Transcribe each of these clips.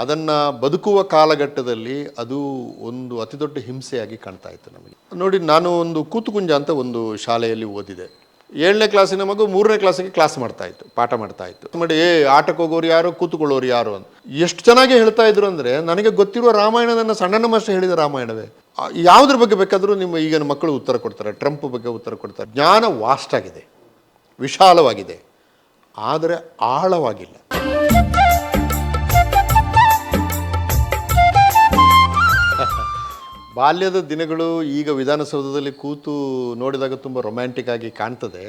ಅದನ್ನು ಬದುಕುವ ಕಾಲಘಟ್ಟದಲ್ಲಿ ಅದು ಒಂದು ಅತಿ ದೊಡ್ಡ ಹಿಂಸೆಯಾಗಿ ಕಾಣ್ತಾ ಇತ್ತು ನಮಗೆ. ನೋಡಿ, ನಾನು ಒಂದು ಕೂತುಕುಂಜ ಅಂತ ಒಂದು ಶಾಲೆಯಲ್ಲಿ ಓದಿದೆ. ಏಳನೇ ಕ್ಲಾಸಿನ ಮಗು ಮೂರನೇ ಕ್ಲಾಸಿಗೆ ಕ್ಲಾಸ್ ಮಾಡ್ತಾ ಇತ್ತು, ಪಾಠ ಮಾಡ್ತಾ ಇತ್ತು. ಮಾಡಿ ಏ, ಆಟಕ್ಕೆ ಹೋಗೋರು ಯಾರು, ಕೂತ್ಕೊಳ್ಳೋರು ಯಾರು ಅಂತ. ಎಷ್ಟು ಚೆನ್ನಾಗಿ ಹೇಳ್ತಾ ಇದ್ರು ಅಂದರೆ, ನನಗೆ ಗೊತ್ತಿರುವ ರಾಮಾಯಣ ನನ್ನ ಸಣ್ಣನ ಮಾಸ್ಟರ್ ಹೇಳಿದ ರಾಮಾಯಣವೇ. ಯಾವುದ್ರ ಬಗ್ಗೆ ಬೇಕಾದರೂ ನಿಮ್ಮ ಈಗಿನ ಮಕ್ಕಳು ಉತ್ತರ ಕೊಡ್ತಾರೆ, ಟ್ರಂಪ್ ಬಗ್ಗೆ ಉತ್ತರ ಕೊಡ್ತಾರೆ. ಜ್ಞಾನ ವಾಸ್ಟ್ ಆಗಿದೆ ವಿಶಾಲವಾಗಿದೆ, ಆದರೆ ಆಳವಾಗಿಲ್ಲ. ಬಾಲ್ಯದ ದಿನಗಳು ಈಗ ವಿಧಾನಸೌಧದಲ್ಲಿ ಕೂತು ನೋಡಿದಾಗ ತುಂಬ ರೊಮ್ಯಾಂಟಿಕ್ ಆಗಿ ಕಾಣ್ತದೆ.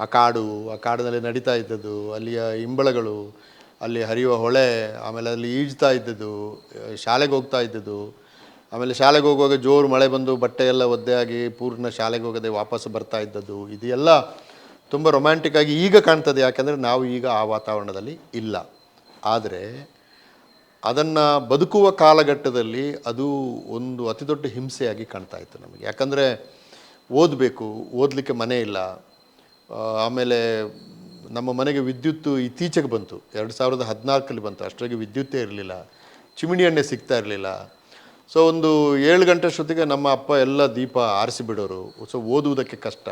ಆ ಕಾಡು, ಆ ಕಾಡಿನಲ್ಲಿ ನಡೀತಾ ಇದ್ದದ್ದು, ಅಲ್ಲಿಯ ಇಂಬಳಗಳು ಅಲ್ಲಿ ಹರಿಯುವ ಹೊಳೆ, ಆಮೇಲೆ ಅಲ್ಲಿ ಈಜ್ತಾ ಇದ್ದದ್ದು, ಶಾಲೆಗೆ ಹೋಗ್ತಾ ಇದ್ದದ್ದು. ಆಮೇಲೆ ಶಾಲೆಗೆ ಹೋಗುವಾಗ ಜೋರು ಮಳೆ ಬಂದು ಬಟ್ಟೆ ಎಲ್ಲ ಒದ್ದೆ ಪೂರ್ಣ ಶಾಲೆಗೆ ಹೋಗದೆ ವಾಪಸ್ ಬರ್ತಾ ಇದ್ದದ್ದು. ಇದು ಎಲ್ಲ ತುಂಬ ರೊಮ್ಯಾಂಟಿಕ್ ಆಗಿ ಈಗ ಕಾಣ್ತದೆ. ಯಾಕೆಂದರೆ ನಾವು ಈಗ ಆ ವಾತಾವರಣದಲ್ಲಿ ಇಲ್ಲ. ಆದರೆ ಅದನ್ನು ಬದುಕುವ ಕಾಲಘಟ್ಟದಲ್ಲಿ ಅದು ಒಂದು ಅತಿ ದೊಡ್ಡ ಹಿಂಸೆಯಾಗಿ ಕಾಣ್ತಾ ಇತ್ತು ನಮಗೆ. ಯಾಕಂದರೆ ಓದಬೇಕು, ಓದಲಿಕ್ಕೆ ಮನೆ ಇಲ್ಲ. ಆಮೇಲೆ ನಮ್ಮ ಮನೆಗೆ ವಿದ್ಯುತ್ತು ಇತ್ತೀಚೆಗೆ ಬಂತು. ಎರಡು ಸಾವಿರದ ಹದಿನಾಲ್ಕಲ್ಲಿ ಬಂತು. ಅಷ್ಟರಾಗಿ ವಿದ್ಯುತ್ತೇ ಇರಲಿಲ್ಲ. ಚಿಮಿಣಿ ಎಣ್ಣೆ ಸಿಗ್ತಾ ಇರಲಿಲ್ಲ. ಸೊ ಒಂದು ಏಳು ಗಂಟೆ ಅಷ್ಟೊತ್ತಿಗೆ ನಮ್ಮ ಅಪ್ಪ ಎಲ್ಲ ದೀಪ ಆರಿಸಿ ಬಿಡೋರು. ಸೊ ಓದುವುದಕ್ಕೆ ಕಷ್ಟ.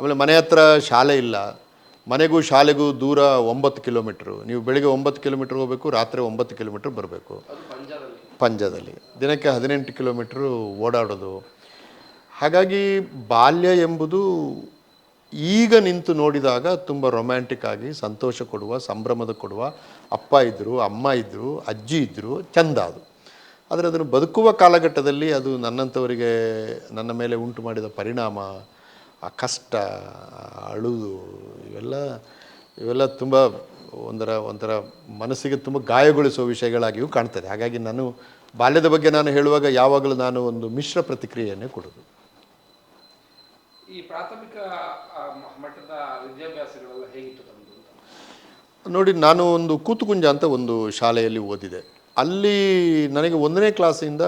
ಆಮೇಲೆ ಮನೆ ಹತ್ರ ಶಾಲೆ ಇಲ್ಲ. ಮನೆಗೂ ಶಾಲೆಗೂ ದೂರ ಒಂಬತ್ತು ಕಿಲೋಮೀಟ್ರು. ನೀವು ಬೆಳಿಗ್ಗೆ ಒಂಬತ್ತು ಕಿಲೋಮೀಟ್ರ್ ಹೋಗಬೇಕು, ರಾತ್ರಿ ಒಂಬತ್ತು ಕಿಲೋಮೀಟ್ರ್ ಬರಬೇಕು. ಪಂಜದಲ್ಲಿ. ದಿನಕ್ಕೆ ಹದಿನೆಂಟು ಕಿಲೋಮೀಟ್ರು ಓಡಾಡೋದು. ಹಾಗಾಗಿ ಬಾಲ್ಯ ಎಂಬುದು ಈಗ ನಿಂತು ನೋಡಿದಾಗ ತುಂಬ ರೊಮ್ಯಾಂಟಿಕ್ ಆಗಿ ಸಂತೋಷ ಕೊಡುವ, ಸಂಭ್ರಮದ ಕೊಡುವ. ಅಪ್ಪ ಇದ್ದರು ಅಮ್ಮ ಇದ್ದರು ಅಜ್ಜಿ ಇದ್ದರು ಚಂದ ಅದು. ಆದರೆ ಅದನ್ನು ಬದುಕುವ ಕಾಲಘಟ್ಟದಲ್ಲಿ ಅದು ನನ್ನಂಥವರಿಗೆ ನನ್ನ ಮೇಲೆ ಉಂಟು ಮಾಡಿದ ಪರಿಣಾಮ. ಆ ಕಷ್ಟ ಅಳುದು ಅಳುವುದು ಇವೆಲ್ಲ ಇವೆಲ್ಲ ತುಂಬ ಒಂಥರ ಒಂಥರ ಮನಸ್ಸಿಗೆ ತುಂಬ ಗಾಯಗೊಳಿಸುವ ವಿಷಯಗಳಾಗಿಯೂ ಕಾಣ್ತದೆ. ಹಾಗಾಗಿ ನಾನು ಬಾಲ್ಯದ ಬಗ್ಗೆ ನಾನು ಹೇಳುವಾಗ ಯಾವಾಗಲೂ ನಾನು ಒಂದು ಮಿಶ್ರ ಪ್ರತಿಕ್ರಿಯೆಯನ್ನೇ ಕೊಡೋದು. ಈ ಪ್ರಾಥಮಿಕ ಮಟ್ಟದ ವಿದ್ಯಾಭ್ಯಾಸಗಳೆಲ್ಲ ಹೇಗಿತ್ತು ನೋಡಿ ನಾನು ಒಂದು ಕೂತುಕುಂಜ ಅಂತ ಒಂದು ಶಾಲೆಯಲ್ಲಿ ಓದಿದೆ. ಅಲ್ಲಿ ನನಗೆ ಒಂದನೇ ಕ್ಲಾಸಿಂದ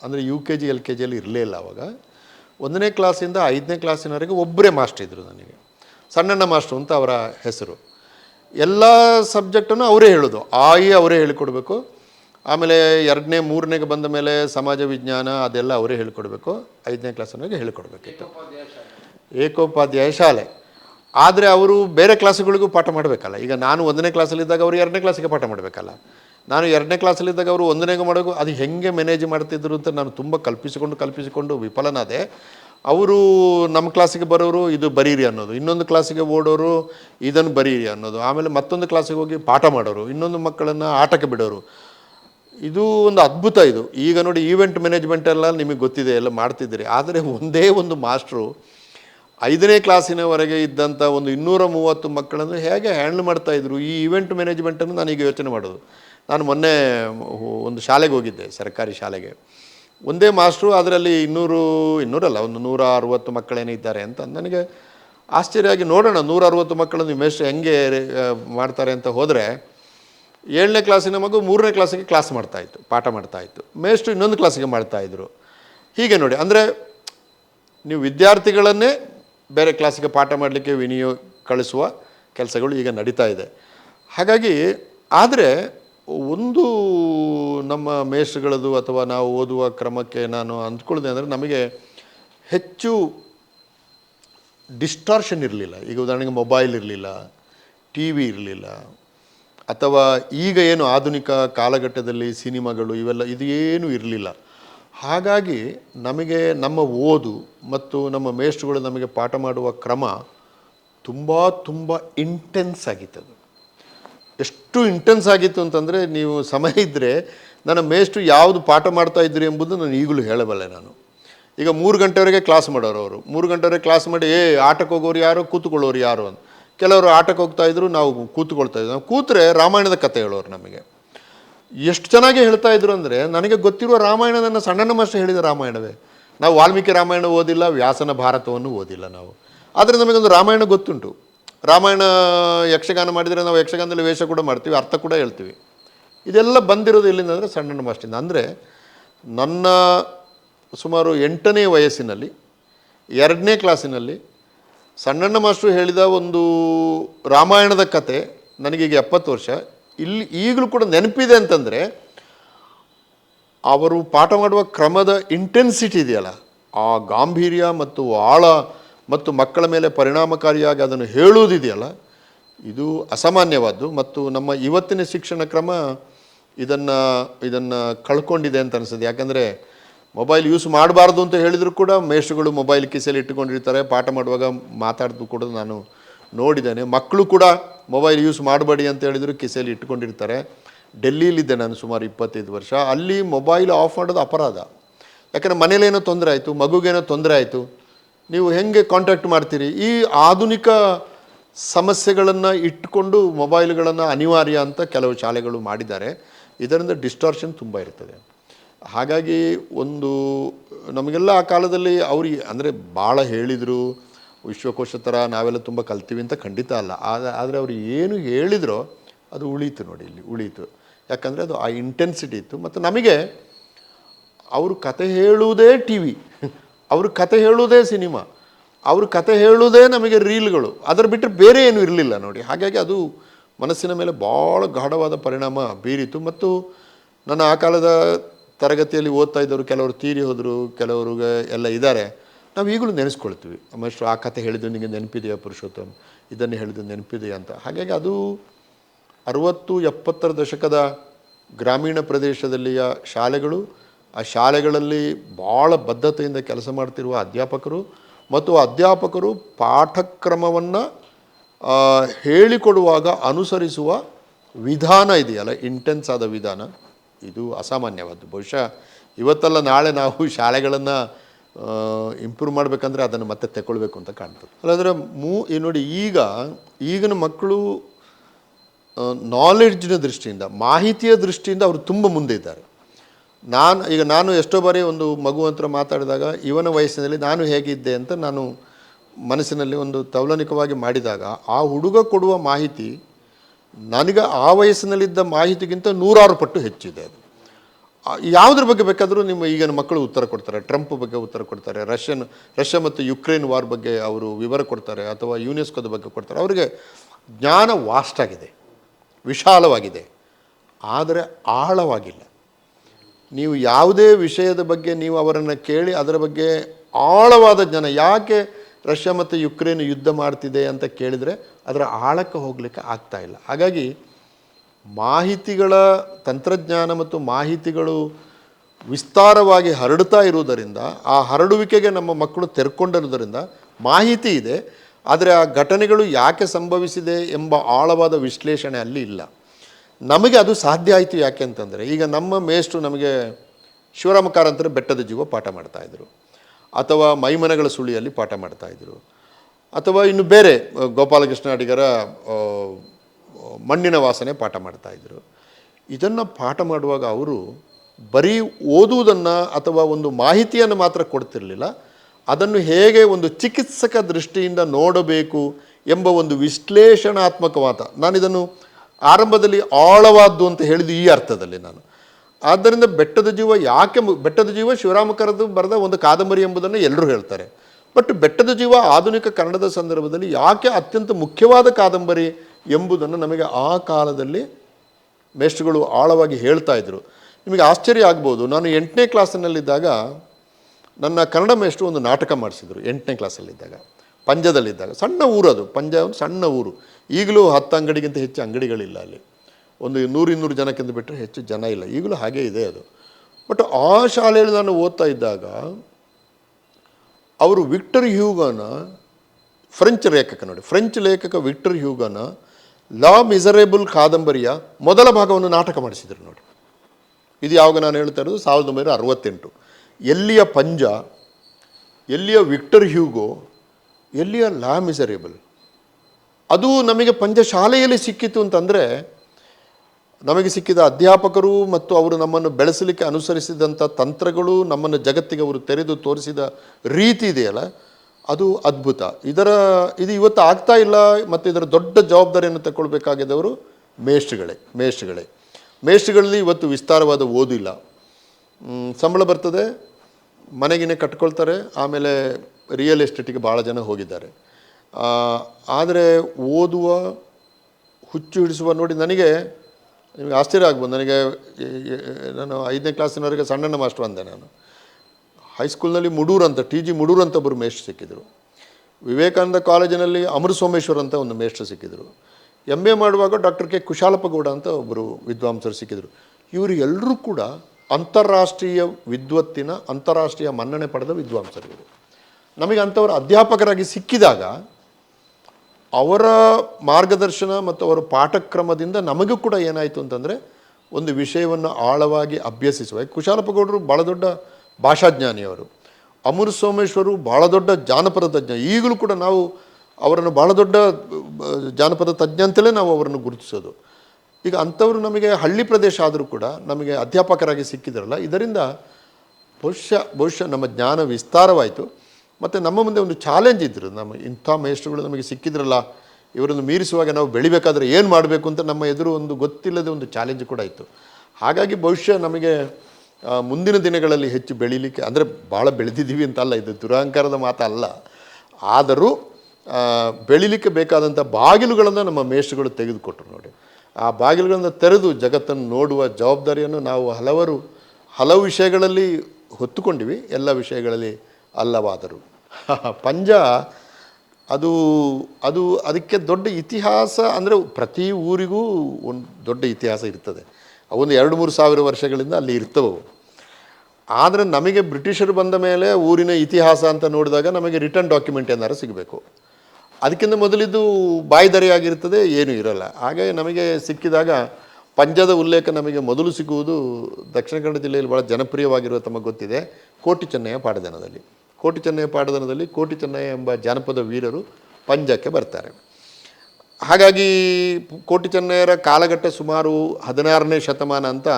ಅಂದರೆ U K G L K ಜಿಯಲ್ಲಿ ಇರಲೇ ಇಲ್ಲ ಅವಾಗ. ಒಂದನೇ ಕ್ಲಾಸಿಂದ ಐದನೇ ಕ್ಲಾಸಿನವರೆಗೆ ಒಬ್ಬರೇ ಮಾಸ್ಟರ್ ಇದ್ದರು ನನಗೆ. ಸಣ್ಣಣ್ಣ ಮಾಸ್ಟ್ರು ಅಂತ ಅವರ ಹೆಸರು. ಎಲ್ಲ ಸಬ್ಜೆಕ್ಟನ್ನು ಅವರೇ ಹೇಳೋದು. ಆಯಿ ಅವರೇ ಹೇಳಿಕೊಡ್ಬೇಕು. ಆಮೇಲೆ ಎರಡನೇ, ಮೂರನೇಗೆ ಬಂದ ಮೇಲೆ ಸಮಾಜ ವಿಜ್ಞಾನ ಅದೆಲ್ಲ ಅವರೇ ಹೇಳಿಕೊಡ್ಬೇಕು. ಐದನೇ ಕ್ಲಾಸಿನವರೆಗೆ ಹೇಳಿಕೊಡ್ಬೇಕಿತ್ತು. ಏಕೋಪಾಧ್ಯಾಯ ಶಾಲೆ. ಆದರೆ ಅವರು ಬೇರೆ ಕ್ಲಾಸ್ಗಳಿಗೂ ಪಾಠ ಮಾಡಬೇಕಲ್ಲ. ಈಗ ನಾನು ಒಂದನೇ ಕ್ಲಾಸಲ್ಲಿದ್ದಾಗ ಅವರು ಎರಡನೇ ಕ್ಲಾಸಿಗೆ ಪಾಠ ಮಾಡಬೇಕಲ್ಲ. ನಾನು ಎರಡನೇ ಕ್ಲಾಸಲ್ಲಿದ್ದಾಗ ಅವರು ಒಂದನೇಗೆ ಮಾಡೋದು ಅದು ಹೆಂಗೆ ಮ್ಯಾನೇಜ್ ಮಾಡ್ತಿದ್ರು ಅಂತ ನಾನು ತುಂಬ ಕಲ್ಪಿಸಿಕೊಂಡು ಕಲ್ಪಿಸಿಕೊಂಡು ವಿಫಲನಾದೆ. ಅವರು ನಮ್ಮ ಕ್ಲಾಸಿಗೆ ಬರೋರು ಇದು ಬರೀರಿ ಅನ್ನೋದು, ಇನ್ನೊಂದು ಕ್ಲಾಸಿಗೆ ಓಡೋರು ಇದನ್ನು ಬರೀರಿ ಅನ್ನೋದು, ಆಮೇಲೆ ಮತ್ತೊಂದು ಕ್ಲಾಸಿಗೆ ಹೋಗಿ ಪಾಠ ಮಾಡೋರು, ಇನ್ನೊಂದು ಮಕ್ಕಳನ್ನು ಆಟಕ್ಕೆ ಬಿಡೋರು. ಇದು ಒಂದು ಅದ್ಭುತ ಇದು. ಈಗ ನೋಡಿ ಈವೆಂಟ್ ಮ್ಯಾನೇಜ್ಮೆಂಟ್ ಎಲ್ಲ ನಿಮಗೆ ಗೊತ್ತಿದೆ, ಎಲ್ಲ ಮಾಡ್ತಿದ್ದೀರಿ. ಆದರೆ ಒಂದೇ ಒಂದು ಮಾಸ್ಟ್ರು ಐದನೇ ಕ್ಲಾಸಿನವರೆಗೆ ಇದ್ದಂಥ ಒಂದು ಇನ್ನೂರ ಮೂವತ್ತು ಮಕ್ಕಳನ್ನು ಹೇಗೆ ಹ್ಯಾಂಡ್ಲ್ ಮಾಡ್ತಾಯಿದ್ರು ಈ ಈವೆಂಟ್ ಮ್ಯಾನೇಜ್ಮೆಂಟನ್ನು ನಾನೀಗ ಯೋಚನೆ ಮಾಡೋದು. ನಾನು ಮೊನ್ನೆ ಒಂದು ಶಾಲೆಗೆ ಹೋಗಿದ್ದೆ, ಸರ್ಕಾರಿ ಶಾಲೆಗೆ. ಒಂದೇ ಮಾಸ್ಟ್ರು, ಅದರಲ್ಲಿ ಇನ್ನೂರು, ಇನ್ನೂರಲ್ಲ, ಒಂದು ನೂರ ಅರುವತ್ತು ಮಕ್ಕಳೇನೇ ಇದ್ದಾರೆ ಅಂತ ನನಗೆ ಆಶ್ಚರ್ಯ ಆಗಿ ನೋಡೋಣ, ನೂರ ಅರುವತ್ತು ಮಕ್ಕಳನ್ನು ಮೇಷ್ಟ್ರು ಹೆಂಗೆ ಮಾಡ್ತಾರೆ ಅಂತ ಹೋದರೆ, ಏಳನೇ ಕ್ಲಾಸಿನ ಮಗು ಮೂರನೇ ಕ್ಲಾಸಿಗೆ ಕ್ಲಾಸ್ ಮಾಡ್ತಾಯಿತ್ತು ಪಾಠ ಮಾಡ್ತಾಯಿತ್ತು ಮೇಷ್ಟ್ರು ಇನ್ನೊಂದು ಕ್ಲಾಸಿಗೆ ಮಾಡ್ತಾಯಿದ್ರು ಹೀಗೆ ನೋಡಿ, ಅಂದರೆ ನೀವು ವಿದ್ಯಾರ್ಥಿಗಳನ್ನೇ ಬೇರೆ ಕ್ಲಾಸಿಗೆ ಪಾಠ ಮಾಡಲಿಕ್ಕೆ ವಿನಿಯೋಗ ಕಳಿಸುವ ಕೆಲಸಗಳು ಈಗ ನಡೀತಾ ಇದೆ. ಹಾಗಾಗಿ, ಆದರೆ ಒಂದು ನಮ್ಮ ಮೇಷ್ಟ್ರುಗಳದ್ದು ಅಥವಾ ನಾವು ಓದುವ ಕ್ರಮಕ್ಕೆ ನಾನು ಅಂದ್ಕೊಳ್ದೆ ಅಂದರೆ ನಮಗೆ ಹೆಚ್ಚು ಡಿಸ್ಟಾರ್ಷನ್ ಇರಲಿಲ್ಲ. ಈಗ ಉದಾಹರಣೆಗೆ ಮೊಬೈಲ್ ಇರಲಿಲ್ಲ ಟಿ ವಿ ಇರಲಿಲ್ಲ, ಅಥವಾ ಈಗ ಏನು ಆಧುನಿಕ ಕಾಲಘಟ್ಟದಲ್ಲಿ ಸಿನಿಮಾಗಳು ಇವೆಲ್ಲ ಇದು ಏನೂ ಇರಲಿಲ್ಲ. ಹಾಗಾಗಿ ನಮಗೆ ನಮ್ಮ ಓದು ಮತ್ತು ನಮ್ಮ ಮೇಷ್ಟ್ರುಗಳು ನಮಗೆ ಪಾಠ ಮಾಡುವ ಕ್ರಮ ತುಂಬ ತುಂಬ ಇಂಟೆನ್ಸ್ ಆಗಿತ್ತದು. ಎಷ್ಟು ಇಂಟೆನ್ಸ್ ಆಗಿತ್ತು ಅಂತಂದರೆ ನೀವು ಸಮಯ ಇದ್ದರೆ ನನ್ನ ಮೇಷ್ಟ್ರು ಯಾವುದು ಪಾಠ ಮಾಡ್ತಾ ಇದ್ರಿ ಎಂಬುದು ನಾನು ಈಗಲೂ ಹೇಳಬಲ್ಲೆ ನಾನು. ಈಗ ಮೂರು ಗಂಟೆವರೆಗೆ ಕ್ಲಾಸ್ ಮಾಡೋರು ಅವರು. ಮೂರು ಗಂಟೆವರೆಗೆ ಕ್ಲಾಸ್ ಮಾಡಿ, ಏ, ಆಟಕ್ಕೆ ಹೋಗೋರು ಯಾರು? ಕೂತ್ಕೊಳ್ಳೋರು ಯಾರು? ಅಂತ. ಕೆಲವರು ಆಟಕ್ಕೆ ಹೋಗ್ತಾ ಇದ್ರು, ನಾವು ಕೂತ್ಕೊಳ್ತಾ ಇದ್ವಿ. ನಾವು ಕೂತ್ರೆ ರಾಮಾಯಣದ ಕತೆ ಹೇಳೋರು ನಮಗೆ. ಎಷ್ಟು ಚೆನ್ನಾಗಿ ಹೇಳ್ತಾ ಇದ್ರು ಅಂದರೆ, ನನಗೆ ಗೊತ್ತಿರುವ ರಾಮಾಯಣ ನನ್ನ ಸಣ್ಣನ ಮಾಸ್ಟರ್ ಹೇಳಿದ ರಾಮಾಯಣವೇ. ನಾವು ವಾಲ್ಮೀಕಿ ರಾಮಾಯಣ ಓದಿಲ್ಲ, ವ್ಯಾಸನ ಭಾರತವನ್ನು ಓದಿಲ್ಲ ನಾವು. ಆದರೆ ನಮಗೊಂದು ರಾಮಾಯಣ ಗೊತ್ತುಂಟು. ರಾಮಾಯಣ ಯಕ್ಷಗಾನ ಮಾಡಿದರೆ ನಾವು ಯಕ್ಷಗಾನದಲ್ಲಿ ವೇಷ ಕೂಡ ಮಾಡ್ತೀವಿ, ಅರ್ಥ ಕೂಡ ಹೇಳ್ತೀವಿ. ಇದೆಲ್ಲ ಬಂದಿರೋದು ಎಲ್ಲಿಂದ ಅಂದರೆ ಸಣ್ಣನ ಮಾಸ್ಟಿಂದ ಅಂದರೆ ನನ್ನ ಸುಮಾರು ಎಂಟನೇ ವಯಸ್ಸಿನಲ್ಲಿ, ಎರಡನೇ ಕ್ಲಾಸಿನಲ್ಲಿ ಸಣ್ಣಣ್ಣ ಮಾಸ್ಟ್ರು ಹೇಳಿದ ಒಂದು ರಾಮಾಯಣದ ಕತೆ ನನಗೀಗ ಎಪ್ಪತ್ತು ವರ್ಷ. ಇಲ್ಲಿ ಈಗಲೂ ಕೂಡ ನೆನಪಿದೆ ಅಂತಂದರೆ ಅವರು ಪಾಠ ಮಾಡುವ ಕ್ರಮದ ಇಂಟೆನ್ಸಿಟಿ ಇದೆಯಲ್ಲ, ಆ ಗಾಂಭೀರ್ಯ ಮತ್ತು ಆಳ ಮತ್ತು ಮಕ್ಕಳ ಮೇಲೆ ಪರಿಣಾಮಕಾರಿಯಾಗಿ ಅದನ್ನು ಹೇಳುವುದಿದೆಯಲ್ಲ, ಇದು ಅಸಾಮಾನ್ಯವಾದ್ದು. ಮತ್ತು ನಮ್ಮ ಇವತ್ತಿನ ಶಿಕ್ಷಣ ಕ್ರಮ ಇದನ್ನು ಇದನ್ನು ಕಳ್ಕೊಂಡಿದೆ ಅಂತ ಅನಿಸ್ತದೆ ಯಾಕಂದರೆ ಮೊಬೈಲ್ ಯೂಸ್ ಮಾಡಬಾರ್ದು ಅಂತ ಹೇಳಿದರೂ ಕೂಡ ಮೇಷ್ಟ್ರುಗಳು ಮೊಬೈಲ್ ಕಿಸೆಯಲ್ಲಿ ಇಟ್ಟುಕೊಂಡಿರ್ತಾರೆ. ಪಾಠ ಮಾಡುವಾಗ ಮಾತಾಡ್ದು ಕೂಡ ನಾನು ನೋಡಿದ್ದೇನೆ. ಮಕ್ಕಳು ಕೂಡ ಮೊಬೈಲ್ ಯೂಸ್ ಮಾಡಬೇಡಿ ಅಂತ ಹೇಳಿದರೂ ಕಿಸೆಯಲ್ಲಿ ಇಟ್ಕೊಂಡಿರ್ತಾರೆ ಡೆಲ್ಲಿಲಿದ್ದೆ ನಾನು ಸುಮಾರು ಇಪ್ಪತ್ತೈದು ವರ್ಷ. ಅಲ್ಲಿ ಮೊಬೈಲ್ ಆಫ್ ಮಾಡೋದು ಅಪರಾಧ. ಯಾಕಂದರೆ ಮನೇಲೇನೋ ತೊಂದರೆ ಆಯಿತು, ಮಗುಗೇನೋ ತೊಂದರೆ ಆಯಿತು. ನೀವು ಹೆಂಗೆ ಕಾಂಟ್ಯಾಕ್ಟ್ ಮಾಡ್ತೀರಿ? ಈ ಆಧುನಿಕ ಸಮಸ್ಯೆಗಳನ್ನು ಇಟ್ಟುಕೊಂಡು ಮೊಬೈಲ್ಗಳನ್ನು ಅನಿವಾರ್ಯ ಅಂತ ಕೆಲವು ಶಾಲೆಗಳು ಮಾಡಿದ್ದಾರೆ. ಇದರಿಂದ ಡಿಸ್ಟಾರ್ಷನ್ ತುಂಬ ಇರ್ತದೆ. ಹಾಗಾಗಿ ಒಂದು, ನಮಗೆಲ್ಲ ಆ ಕಾಲದಲ್ಲಿ ಅವ್ರಿಗೆ ಅಂದರೆ ಭಾಳ ಹೇಳಿದರು, ವಿಶ್ವಕೋಶ ಥರ ನಾವೆಲ್ಲ ತುಂಬ ಕಲ್ತೀವಿ ಅಂತ ಖಂಡಿತ ಅಲ್ಲ. ಆದ- ಆದರೆ ಅವರು ಏನು ಹೇಳಿದ್ರೋ ಅದು ಉಳೀತು ನೋಡಿ ಇಲ್ಲಿ, ಉಳೀತು. ಯಾಕಂದರೆ ಅದು ಆ ಇಂಟೆನ್ಸಿಟಿ ಇತ್ತು. ಮತ್ತು ನಮಗೆ ಅವರು ಕತೆ ಹೇಳುವುದೇ ಟಿ ವಿ ಅವರು ಕತೆ ಹೇಳುವುದೇ ಸಿನಿಮಾ. ಅವ್ರ ಕತೆ ಹೇಳುವುದೇ ನಮಗೆ ರೀಲ್ಗಳು. ಅದರ ಬಿಟ್ಟರೆ ಬೇರೆ ಏನು ಇರಲಿಲ್ಲ ನೋಡಿ. ಹಾಗಾಗಿ ಅದು ಮನಸ್ಸಿನ ಮೇಲೆ ಭಾಳ ಗಾಢವಾದ ಪರಿಣಾಮ ಬೀರಿತು. ಮತ್ತು ನನ್ನ ಆ ಕಾಲದ ತರಗತಿಯಲ್ಲಿ ಓದ್ತಾ ಇದ್ದವರು, ಕೆಲವರು ತೀರಿ ಹೋದರು ಕೆಲವ್ರಿಗೆ ಎಲ್ಲ ಇದ್ದಾರೆ. ನಾವು ಈಗಲೂ ನೆನೆಸ್ಕೊಳ್ತೀವಿ. ಅಮ್ಮಷ್ಟು ಆ ಕತೆ ಹೇಳಿದ್ದು ನಿಮಗೆ ನೆನಪಿದೆಯಾ ಪುರುಷೋತ್ತಮ್? ಇದನ್ನು ಹೇಳಿದ್ದು ನೆನಪಿದೆಯಾ? ಅಂತ. ಹಾಗಾಗಿ ಅದು ಅರುವತ್ತು ಎಪ್ಪತ್ತರ ದಶಕದ ಗ್ರಾಮೀಣ ಪ್ರದೇಶದಲ್ಲಿಯ ಶಾಲೆಗಳು ಆ ಶಾಲೆಗಳಲ್ಲಿ ಭಾಳ ಬದ್ಧತೆಯಿಂದ ಕೆಲಸ ಮಾಡ್ತಿರುವ ಅಧ್ಯಾಪಕರು ಮತ್ತು ಅಧ್ಯಾಪಕರು ಪಾಠಕ್ರಮವನ್ನು ಹೇಳಿಕೊಡುವಾಗ ಅನುಸರಿಸುವ ವಿಧಾನ ಇದೆಯಲ್ಲ ಇಂಟೆನ್ಸ್ ಆದ ವಿಧಾನ. ಇದು ಅಸಾಮಾನ್ಯವಾದ್ದು. ಬಹುಶಃ ಇವತ್ತಲ್ಲ ನಾಳೆ ನಾವು ಶಾಲೆಗಳನ್ನು ಇಂಪ್ರೂವ್ ಮಾಡಬೇಕಂದ್ರೆ ಅದನ್ನು ಮತ್ತೆ ತಗೊಳ್ಬೇಕು ಅಂತ ಕಾಣ್ತದೆ. ಅಲ್ಲಾಂದರೆ ಮೂ ನೋಡಿ ಈಗ, ಈಗಿನ ಮಕ್ಕಳು ನಾಲೆಡ್ಜಿನ ದೃಷ್ಟಿಯಿಂದ, ಮಾಹಿತಿಯ ದೃಷ್ಟಿಯಿಂದ ಅವರು ತುಂಬ ಮುಂದೆ ಇದ್ದಾರೆ. ನಾನು, ಈಗ ನಾನು ಎಷ್ಟೋ ಬಾರಿ ಒಂದು ಮಗು ಹತ್ರ ಮಾತಾಡಿದಾಗ ಇವನ ವಯಸ್ಸಿನಲ್ಲಿ ನಾನು ಹೇಗಿದ್ದೆ ಅಂತ ನಾನು ಮನಸ್ಸಿನಲ್ಲಿ ಒಂದು ತೌಲನಿಕವಾಗಿ ಮಾಡಿದಾಗ ಆ ಹುಡುಗ ಕೊಡುವ ಮಾಹಿತಿ ನನಗೆ ಆ ವಯಸ್ಸಿನಲ್ಲಿದ್ದ ಮಾಹಿತಿಗಿಂತ ನೂರಾರು ಪಟ್ಟು ಹೆಚ್ಚಿದೆ ಅದು. ಯಾವುದ್ರ ಬಗ್ಗೆ ಬೇಕಾದರೂ ನಿಮ್ಮ ಈಗಿನ ಮಕ್ಕಳು ಉತ್ತರ ಕೊಡ್ತಾರೆ. ಟ್ರಂಪ್ ಬಗ್ಗೆ ಉತ್ತರ ಕೊಡ್ತಾರೆ. ರಷ್ಯನ್, ರಷ್ಯಾ ಮತ್ತು ಯುಕ್ರೇನ್ ವಾರ್ ಬಗ್ಗೆ ಅವರು ವಿವರ ಕೊಡ್ತಾರೆ ಅಥವಾ ಯುನೆಸ್ಕೋದ ಬಗ್ಗೆ ಕೊಡ್ತಾರೆ. ಅವರಿಗೆ ಜ್ಞಾನ ವಾಸ್ಟ್ ಆಗಿದೆ ವಿಶಾಲವಾಗಿದೆ. ಆದರೆ ಆಳವಾಗಿಲ್ಲ. ನೀವು ಯಾವುದೇ ವಿಷಯದ ಬಗ್ಗೆ ನೀವು ಅವರನ್ನು ಕೇಳಿ ಅದರ ಬಗ್ಗೆ ಆಳವಾದ ಜ್ಞಾನ, ಯಾಕೆ ರಷ್ಯಾ ಮತ್ತು ಯುಕ್ರೇನ್ ಯುದ್ಧ ಮಾಡ್ತಿದೆ ಅಂತ ಕೇಳಿದರೆ ಅದರ ಆಳಕ್ಕೆ ಹೋಗಲಿಕ್ಕೆ ಆಗ್ತಾ ಇಲ್ಲ. ಹಾಗಾಗಿ ಮಾಹಿತಿಗಳ ತಂತ್ರಜ್ಞಾನ ಮತ್ತು ಮಾಹಿತಿಗಳು ವಿಸ್ತಾರವಾಗಿ ಹರಡ್ತಾ ಇರುವುದರಿಂದ, ಆ ಹರಡುವಿಕೆಗೆ ನಮ್ಮ ಮಕ್ಕಳು ತೆರ್ಕೊಂಡಿರುವುದರಿಂದ ಮಾಹಿತಿ ಇದೆ, ಆದರೆ ಆ ಘಟನೆಗಳು ಯಾಕೆ ಸಂಭವಿಸಿದೆ ಎಂಬ ಆಳವಾದ ವಿಶ್ಲೇಷಣೆ ಅಲ್ಲಿ ಇಲ್ಲ. ನಮಗೆ ಅದು ಸಾಧ್ಯ ಆಯಿತು ಯಾಕೆ ಅಂತಂದರೆ, ಈಗ ನಮ್ಮ ಮೇಷ್ಟ್ರು ನಮಗೆ ಶಿವರಾಮ ಕಾರಂತರ ಬೆಟ್ಟದ ಜೀವ ಪಾಠ ಮಾಡ್ತಾಯಿದ್ರು ಅಥವಾ ಮೈಮನಗಳ ಸುಳಿಯಲ್ಲಿ ಪಾಠ ಮಾಡ್ತಾಯಿದ್ರು ಅಥವಾ ಇನ್ನು ಬೇರೆ ಗೋಪಾಲಕೃಷ್ಣ ಅಡಿಗರ ಮಣ್ಣಿನ ವಾಸನೆ ಪಾಠ ಮಾಡ್ತಾಯಿದ್ರು ಇದನ್ನು ಪಾಠ ಮಾಡುವಾಗ ಅವರು ಬರೀ ಓದುವುದನ್ನು ಅಥವಾ ಒಂದು ಮಾಹಿತಿಯನ್ನು ಮಾತ್ರ ಕೊಡ್ತಿರಲಿಲ್ಲ, ಅದನ್ನು ಹೇಗೆ ಒಂದು ಚಿಕಿತ್ಸಕ ದೃಷ್ಟಿಯಿಂದ ನೋಡಬೇಕು ಎಂಬ ಒಂದು ವಿಶ್ಲೇಷಣಾತ್ಮಕವಾದ ನಾನು ಇದನ್ನು ಆರಂಭದಲ್ಲಿ ಆಳವಾದ್ದು ಅಂತ ಹೇಳಿದ್ದು ಈ ಅರ್ಥದಲ್ಲಿ ನಾನು. ಆದ್ದರಿಂದ ಬೆಟ್ಟದ ಜೀವ ಯಾಕೆ ಬೆಟ್ಟದ ಜೀವ ಶಿವರಾಮ ಕರೆದು ಬರೆದ ಒಂದು ಕಾದಂಬರಿ ಎಂಬುದನ್ನು ಎಲ್ಲರೂ ಹೇಳ್ತಾರೆ. ಬಟ್ ಬೆಟ್ಟದ ಜೀವ ಆಧುನಿಕ ಕನ್ನಡದ ಸಂದರ್ಭದಲ್ಲಿ ಯಾಕೆ ಅತ್ಯಂತ ಮುಖ್ಯವಾದ ಕಾದಂಬರಿ ಎಂಬುದನ್ನು ನಮಗೆ ಆ ಕಾಲದಲ್ಲಿ ಮೇಷ್ಟ್ರುಗಳು ಆಳವಾಗಿ ಹೇಳ್ತಾ ಇದ್ರು. ನಿಮಗೆ ಆಶ್ಚರ್ಯ ಆಗ್ಬೋದು, ನಾನು ಎಂಟನೇ ಕ್ಲಾಸಿನಲ್ಲಿದ್ದಾಗ ನನ್ನ ಕನ್ನಡ ಮೇಷ್ಟ್ರು ಒಂದು ನಾಟಕ ಮಾಡಿಸಿದ್ರು ಎಂಟನೇ ಕ್ಲಾಸಲ್ಲಿದ್ದಾಗ, ಪಂಜದಲ್ಲಿದ್ದಾಗ. ಸಣ್ಣ ಊರು ಅದು, ಪಂಜ ಒಂದು ಸಣ್ಣ ಊರು. ಈಗಲೂ ಹತ್ತು ಅಂಗಡಿಗಿಂತ ಹೆಚ್ಚು ಅಂಗಡಿಗಳಿಲ್ಲ ಅಲ್ಲಿ. ಒಂದು ನೂರು ಇನ್ನೂರು ಜನಕ್ಕಿಂತ ಬಿಟ್ಟರೆ ಹೆಚ್ಚು ಜನ ಇಲ್ಲ. ಈಗಲೂ ಹಾಗೇ ಇದೆ ಅದು. ಬಟ್ ಆ ಶಾಲೆಯಲ್ಲಿ ನಾನು ಓದ್ತಾ ಇದ್ದಾಗ ಅವರು ವಿಕ್ಟರ್ ಹ್ಯೂಗನ ಫ್ರೆಂಚ್ ಲೇಖಕ ನೋಡಿ. ಫ್ರೆಂಚ್ ಲೇಖಕ ವಿಕ್ಟರ್ ಹ್ಯೂಗನ ಲಾ ಮಿಸರೇಬಲ್ ಕಾದಂಬರಿಯ ಮೊದಲ ಭಾಗವನ್ನು ನಾಟಕ ಮಾಡಿಸಿದರು ನೋಡಿ. ಇದು ಯಾವಾಗ ನಾನು ಹೇಳ್ತಾ ಇರೋದು? ಸಾವಿರದ ಒಂಬೈನೂರ ಅರವತ್ತೆಂಟು. ಎಲ್ಲಿಯ ಪಂಜ, ಎಲ್ಲಿಯ ವಿಕ್ಟರ್ ಹ್ಯೂಗೋ, ಎಲ್ಲಿಯ ಲಾ ಮಿಸರೇಬಲ್? ಅದು ನಮಗೆ ಪಂಚಶಾಲೆಯಲ್ಲಿ ಸಿಕ್ಕಿತು ಅಂತಂದರೆ ನಮಗೆ ಸಿಕ್ಕಿದ ಅಧ್ಯಾಪಕರು ಮತ್ತು ಅವರು ನಮ್ಮನ್ನು ಬೆಳೆಸಲಿಕ್ಕೆ ಅನುಸರಿಸಿದಂಥ ತಂತ್ರಗಳು ನಮ್ಮನ್ನು ಜಗತ್ತಿಗೆ ಅವರು ತೆರೆದು ತೋರಿಸಿದ ರೀತಿ ಇದೆಯಲ್ಲ ಅದು ಅದ್ಭುತ. ಇದರ ಇದು ಇವತ್ತು ಆಗ್ತಾ ಇಲ್ಲ ಮತ್ತು ಇದರ ದೊಡ್ಡ ಜವಾಬ್ದಾರಿಯನ್ನು ತಗೊಳ್ಬೇಕಾಗಿದ್ದವರು ಮೇಷ್ಟ್ರುಗಳೇ ಮೇಷ್ಟ್ರುಗಳೇ. ಮೇಷ್ಟ್ರುಗಳಲ್ಲಿ ಇವತ್ತು ವಿಸ್ತಾರವಾದ ಓದು ಇಲ್ಲ ಮ್, ಸಂಬಳ ಬರ್ತದೆ ಮನೆಗಿನೇ ಕಟ್ಕೊಳ್ತಾರೆ ಆಮೇಲೆ ರಿಯಲ್ ಎಸ್ಟೇಟಿಗೆ ಭಾಳ ಜನ ಹೋಗಿದ್ದಾರೆ. ಆದರೆ ಓದುವ, ಹುಚ್ಚು ಹಿಡಿಸುವ ನೋಡಿ ನನಗೆ ನಿಮಗೆ ಆಶ್ಚರ್ಯ ಆಗ್ಬೋದು. ನನಗೆ ನಾನು ಐದನೇ ಕ್ಲಾಸಿನವರೆಗೆ ಸಣ್ಣಣ್ಣ ಮಾಸ್ಟ್ರು ಅಂದೆ ನಾನು. ಹೈಸ್ಕೂಲ್ನಲ್ಲಿ ಮುಡೂರು ಅಂತ, ಟಿ ಜಿ ಮುಡೂರು ಅಂತ ಒಬ್ಬರು ಮೇಷ್ಟ್ರು ಸಿಕ್ಕಿದ್ರು. ವಿವೇಕಾನಂದ ಕಾಲೇಜಿನಲ್ಲಿ ಅಮೃತ ಸೋಮೇಶ್ವರ್ ಅಂತ ಒಂದು ಮೇಷ್ಟ್ರು ಸಿಕ್ಕಿದ್ರು. ಎಂ ಎ ಮಾಡುವಾಗ ಡಾಕ್ಟರ್ ಕೆ ಕುಶಾಲಪ್ಪಗೌಡ ಅಂತ ಒಬ್ಬರು ವಿದ್ವಾಂಸರು ಸಿಕ್ಕಿದ್ರು. ಇವರು ಎಲ್ಲರೂ ಕೂಡ ಅಂತಾರಾಷ್ಟ್ರೀಯ ವಿದ್ವತ್ತಿನ, ಅಂತಾರಾಷ್ಟ್ರೀಯ ಮನ್ನಣೆ ಪಡೆದ ವಿದ್ವಾಂಸರು ನಮಗೆ ಅಂಥವರು ಅಧ್ಯಾಪಕರಾಗಿ ಸಿಕ್ಕಿದಾಗ ಅವರ ಮಾರ್ಗದರ್ಶನ ಮತ್ತು ಅವರ ಪಾಠಕ್ರಮದಿಂದ ನಮಗೂ ಕೂಡ ಏನಾಯಿತು ಅಂತಂದರೆ ಒಂದು ವಿಷಯವನ್ನು ಆಳವಾಗಿ ಅಭ್ಯಸಿಸುವ. ಕುಶಾಲಪ್ಪ ಗೌಡರು ಭಾಳ ದೊಡ್ಡ ಭಾಷಾಜ್ಞಾನಿಯವರು ಅಮೃತ ಸೋಮೇಶ್ವರು ಭಾಳ ದೊಡ್ಡ ಜಾನಪದ ತಜ್ಞ. ಈಗಲೂ ಕೂಡ ನಾವು ಅವರನ್ನು ಭಾಳ ದೊಡ್ಡ ಜಾನಪದ ತಜ್ಞ ಅಂತಲೇ ನಾವು ಅವರನ್ನು ಗುರುತಿಸೋದು. ಈಗ ಅಂಥವರು ನಮಗೆ ಹಳ್ಳಿ ಪ್ರದೇಶ ಆದರೂ ಕೂಡ ನಮಗೆ ಅಧ್ಯಾಪಕರಾಗಿ ಸಿಕ್ಕಿದ್ರಲ್ಲ, ಇದರಿಂದ ಬಹುಶಃ ಬಹುಶಃ ನಮ್ಮ ಜ್ಞಾನ ವಿಸ್ತಾರವಾಯಿತು. ಮತ್ತು ನಮ್ಮ ಮುಂದೆ ಒಂದು ಚಾಲೆಂಜ್ ಇದ್ದರು ನಮ್ಮ ಇಂಥ ಮೇಷ್ಟ್ರುಗಳು ನಮಗೆ ಸಿಕ್ಕಿದ್ರಲ್ಲ, ಇವರನ್ನು ಮೀರಿಸುವಾಗ ನಾವು ಬೆಳಿಬೇಕಾದ್ರೆ ಏನು ಮಾಡಬೇಕು ಅಂತ ನಮ್ಮ ಎದುರು ಒಂದು ಗೊತ್ತಿಲ್ಲದೆ ಒಂದು ಚಾಲೆಂಜ್ ಕೂಡ ಇತ್ತು. ಹಾಗಾಗಿ ಬಹುಶಃ ನಮಗೆ ಮುಂದಿನ ದಿನಗಳಲ್ಲಿ ಹೆಚ್ಚು ಬೆಳೀಲಿಕ್ಕೆ, ಅಂದರೆ ಭಾಳ ಬೆಳೆದಿದ್ದೀವಿ ಅಂತಲ್ಲ ಇದು ದುರಹಂಕಾರದ ಮಾತಲ್ಲ. ಆದರೂ ಬೆಳಿಲಿಕ್ಕೆ ಬೇಕಾದಂಥ ಬಾಗಿಲುಗಳನ್ನು ನಮ್ಮ ಮೇಷ್ಟ್ರುಗಳು ತೆಗೆದುಕೊಟ್ರು ನೋಡಿ. ಆ ಬಾಗಿಲುಗಳನ್ನು ತೆರೆದು ಜಗತ್ತನ್ನು ನೋಡುವ ಜವಾಬ್ದಾರಿಯನ್ನು ನಾವು ಹಲವರು, ಹಲವು ವಿಷಯಗಳಲ್ಲಿ ಹೊತ್ತುಕೊಂಡಿವಿ. ಎಲ್ಲ ವಿಷಯಗಳಲ್ಲಿ ಅಲ್ಲವಾದರು. ಪಂಜ, ಅದು ಅದು ಅದಕ್ಕೆ ದೊಡ್ಡ ಇತಿಹಾಸ ಅಂದರೆ ಪ್ರತಿ ಊರಿಗೂ ಒಂದು ದೊಡ್ಡ ಇತಿಹಾಸ ಇರ್ತದೆ. ಒಂದು ಎರಡು ಮೂರು ಸಾವಿರ ವರ್ಷಗಳಿಂದ ಅಲ್ಲಿ ಇರ್ತವೆ. ಆದರೆ ನಮಗೆ ಬ್ರಿಟಿಷರು ಬಂದ ಮೇಲೆ ಊರಿನ ಇತಿಹಾಸ ಅಂತ ನೋಡಿದಾಗ ನಮಗೆ ರಿಟರ್ನ್ ಡಾಕ್ಯುಮೆಂಟ್ ಏನಾದ್ರು ಸಿಗಬೇಕು. ಅದಕ್ಕಿಂತ ಮೊದಲಿದ್ದು ಬಾಯ್ದರಿಯಾಗಿರ್ತದೆ, ಏನೂ ಇರಲ್ಲ. ಹಾಗೆ ನಮಗೆ ಸಿಕ್ಕಿದಾಗ ಪಂಜದ ಉಲ್ಲೇಖ ನಮಗೆ ಮೊದಲು ಸಿಗುವುದು ದಕ್ಷಿಣ ಕನ್ನಡ ಜಿಲ್ಲೆಯಲ್ಲಿ ಭಾಳ ಜನಪ್ರಿಯವಾಗಿರುವ ತಮಗೆ ಗೊತ್ತಿದೆ, ಕೋಟಿ ಚೆನ್ನಯ್ಯ ಪಾಡದನದಲ್ಲಿ ಕೋಟಿ ಚೆನ್ನಯ್ಯ ಪಾಡದನದಲ್ಲಿ ಕೋಟಿ ಚೆನ್ನಯ್ಯ ಎಂಬ ಜಾನಪದ ವೀರರು ಪಂಜಕ್ಕೆ ಬರ್ತಾರೆ. ಹಾಗಾಗಿ ಕೋಟಿ ಚೆನ್ನಯ್ಯರ ಕಾಲಘಟ್ಟ ಸುಮಾರು ಹದಿನಾರನೇ ಶತಮಾನ ಅಂತ